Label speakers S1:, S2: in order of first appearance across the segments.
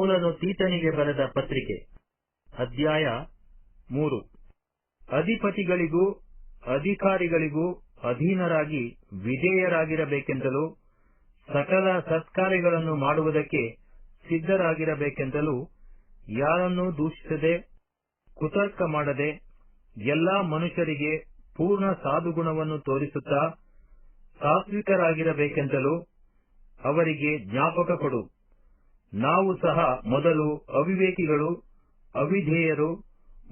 S1: ಪೌಲನು ತೀತನಿಗೆ ಬರೆದ ಪತ್ರಿಕೆ. ಅಧ್ಯಾಯ ಮೂರು. ಅಧಿಪತಿಗಳಿಗೂ, ಅಧಿಕಾರಿಗಳಿಗೂ ಅಧೀನರಾಗಿ ವಿಧೇಯರಾಗಿರಬೇಕೆಂದಲೂ ಸಕಲ ಸತ್ಕಾರ್ಯಗಳನ್ನು ಮಾಡುವುದಕ್ಕೆ ಸಿದ್ಧರಾಗಿರಬೇಕೆಂದಲೂ ಯಾರನ್ನೂ ದೂಷಿಸದೆ, ಕುತರ್ಕ ಮಾಡದೆ, ಎಲ್ಲಾ ಮನುಷ್ಯರಿಗೆ ಪೂರ್ಣ ಸಾಧುಗುಣವನ್ನು ತೋರಿಸುತ್ತಾ ಸಾತ್ವಿಕರಾಗಿರಬೇಕೆಂದಲೂ ಅವರಿಗೆ ಜ್ಞಾಪಕ ಕೊಡು ನಾವು ಸಹ ಮೊದಲು ಅವಿವೇಕಿಗಳು, ಅವಿಧೇಯರು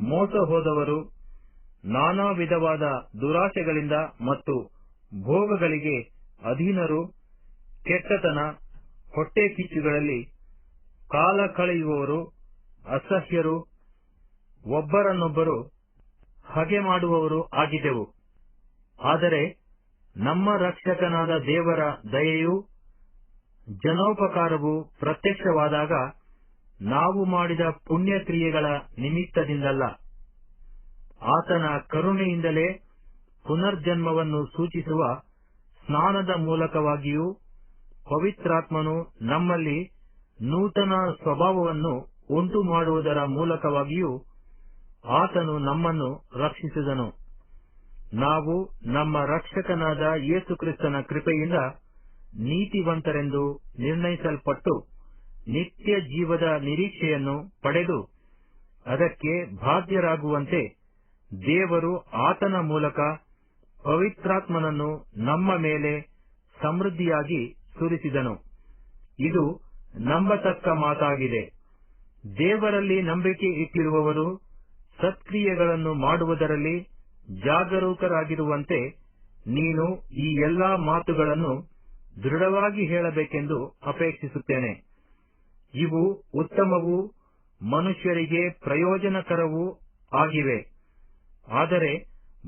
S1: ಮೋಸ ಹೋದವರು ನಾನಾ ವಿಧವಾದ ದುರಾಶೆಗಳಿಂದ ಮತ್ತು ಭೋಗಗಳಿಗೆ ಅಧೀನರು, ಕೆಟ್ಟತನ, ಹೊಟ್ಟೆ ಕಿಚ್ಚುಗಳಲ್ಲಿ ಕಾಲ ಕಳೆಯುವವರು, ಅಸಹ್ಯರು, ಒಬ್ಬರನ್ನೊಬ್ಬರು ಹಗೆ ಮಾಡುವವರು ಆಗಿದ್ದೆವು. ಆದರೆ ನಮ್ಮ ರಕ್ಷಕನಾದ ದೇವರ ದಯೆಯು ಜನೋಪಕಾರವು ಪ್ರತ್ಯಕ್ಷವಾದಾಗ ನಾವು ಮಾಡಿದ ಪುಣ್ಯಕ್ರಿಯೆಗಳ ನಿಮಿತ್ತದಿಂದಲ್ಲ. ಆತನ ಕರುಣೆಯಿಂದಲೇ ಪುನರ್ಜನ್ಮವನ್ನು ಸೂಚಿಸುವ ಸ್ನಾನದ ಮೂಲಕವಾಗಿಯೂ ಪವಿತ್ರಾತ್ಮನು ನಮ್ಮಲ್ಲಿ ನೂತನ ಸ್ವಭಾವವನ್ನು ಉಂಟು ಮಾಡುವುದರ ಮೂಲಕವಾಗಿಯೂ ಆತನು ನಮ್ಮನ್ನು ರಕ್ಷಿಸಿದನು. ನಾವು ನಮ್ಮ ರಕ್ಷಕನಾದ ಯೇಸುಕ್ರಿಸ್ತನ ಕೃಪೆಯಿಂದ ನೀತಿವಂತರೆಂದು ನಿರ್ಣಯಿಸಲ್ಪಟ್ಟು ನಿತ್ಯ ಜೀವದ ನಿರೀಕ್ಷೆಯನ್ನು ಪಡೆದು ಅದಕ್ಕೆ ಬಾಧ್ಯರಾಗುವಂತೆ ದೇವರು ಆತನ ಮೂಲಕ ಪವಿತ್ರಾತ್ಮನನ್ನು ನಮ್ಮ ಮೇಲೆ ಸಮೃದ್ಧಿಯಾಗಿ ಸುರಿಸಿದನು. ಇದು ನಂಬತಕ್ಕ ಮಾತಾಗಿದೆ. ದೇವರಲ್ಲಿ ನಂಬಿಕೆ ಇಟ್ಟಿರುವವರು ಸತ್ಕ್ರಿಯೆಗಳನ್ನು ಮಾಡುವುದರಲ್ಲಿ ಜಾಗರೂಕರಾಗಿರುವಂತೆ ನೀನು ಈ ಎಲ್ಲಾ ಮಾತುಗಳನ್ನು ದೃಢವಾಗಿ ಹೇಳಬೇಕೆಂದು ಅಪೇಕ್ಷಿಸುತ್ತೇನೆ. ಇವು ಉತ್ತಮವೂ ಮನುಷ್ಯರಿಗೆ ಪ್ರಯೋಜನಕರವೂ ಆಗಿವೆ. ಆದರೆ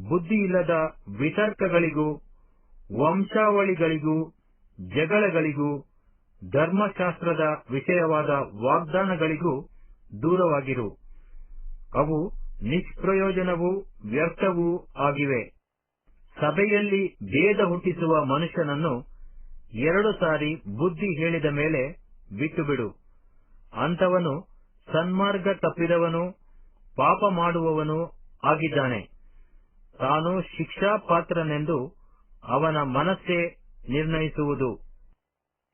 S1: ಬುದ್ಧಿಯಿಲ್ಲದ ವಿತರ್ಕಗಳಿಗೂ, ವಂಶಾವಳಿಗಳಿಗೂ, ಜಗಳಗಳಿಗೂ, ಧರ್ಮಶಾಸ್ತ್ರದ ವಿಷಯವಾದ ವಾಗ್ದಾನಗಳಿಗೂ ದೂರವಾಗಿರು. ಅವು ನಿಷ್ಪ್ರಯೋಜನವೂ ವ್ಯರ್ಥವೂ ಆಗಿವೆ. ಸಭೆಯಲ್ಲಿ ಭೇದ ಹುಟ್ಟಿಸುವ ಮನುಷ್ಯನನ್ನು ಎರಡು ಸಾರಿ ಬುದ್ಧಿ ಹೇಳಿದ ಮೇಲೆ ಬಿಟ್ಟುಬಿಡು. ಅಂತವನು ಸನ್ಮಾರ್ಗ ತಪ್ಪಿದವನು, ಪಾಪ ಮಾಡುವವನು ಆಗಿದ್ದಾನೆ. ತಾನು ಶಿಕ್ಷಾಪಾತ್ರನೆಂದು ಅವನ ಮನಸ್ಸೇ ನಿರ್ಣಯಿಸುವುದು.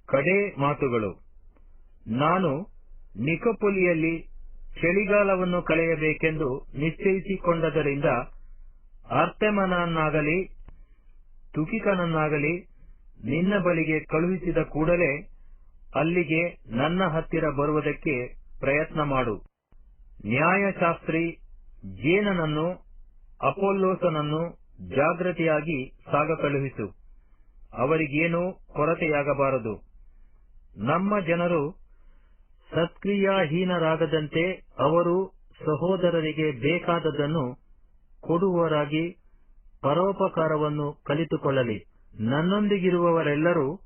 S1: ಕಡೇ ಮಾತುಗಳು. ನಾನು ನಿಕಪುಲಿಯಲ್ಲಿ ಚಳಿಗಾಲವನ್ನು ಕಳೆಯಬೇಕೆಂದು ನಿಶ್ಚಯಿಸಿಕೊಂಡದರಿಂದ ಅರ್ತೆಮನನ್ನಾಗಲಿ ತುಕಿಕನನ್ನಾಗಲಿ ನಿನ್ನ ಬಳಿಗೆ ಕಳುಹಿಸಿದ ಕೂಡಲೇ ಅಲ್ಲಿಗೆ ನನ್ನ ಹತ್ತಿರ ಬರುವುದಕ್ಕೆ ಪ್ರಯತ್ನ ಮಾಡು. ನ್ಯಾಯಶಾಸ್ತ್ರಿ ಜೇನನನ್ನು ಅಪೋಲ್ಲೋಸನನ್ನು ಜಾಗೃತಿಯಾಗಿ ಸಾಗ ಕಳುಹಿಸು. ಅವರಿಗೇನೂ ಕೊರತೆಯಾಗಬಾರದು. ನಮ್ಮ ಜನರು ಸತ್ಕ್ರಿಯಾಹೀನರಾಗದಂತೆ ಅವರು ಸಹೋದರರಿಗೆ ಬೇಕಾದದನ್ನು ಕೊಡುವವರಾಗಿ ಪರೋಪಕಾರವನ್ನು ಕಲಿತುಕೊಳ್ಳಲಿ. ನನ್ನೊಂದಿಗಿರುವವರೆಲ್ಲರೂ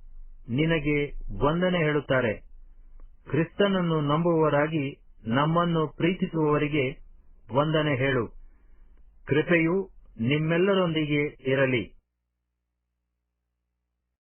S1: ನಿನಗೆ ವಂದನೆ ಹೇಳುತ್ತಾರೆ. ಕ್ರಿಸ್ತನನ್ನು ನಂಬುವವರಾಗಿ ನಮ್ಮನ್ನು ಪ್ರೀತಿಸುವವರಿಗೆ ವಂದನೆ ಹೇಳು. ಕೃಪೆಯು ನಿಮ್ಮೆಲ್ಲರೊಂದಿಗೆ ಇರಲಿ.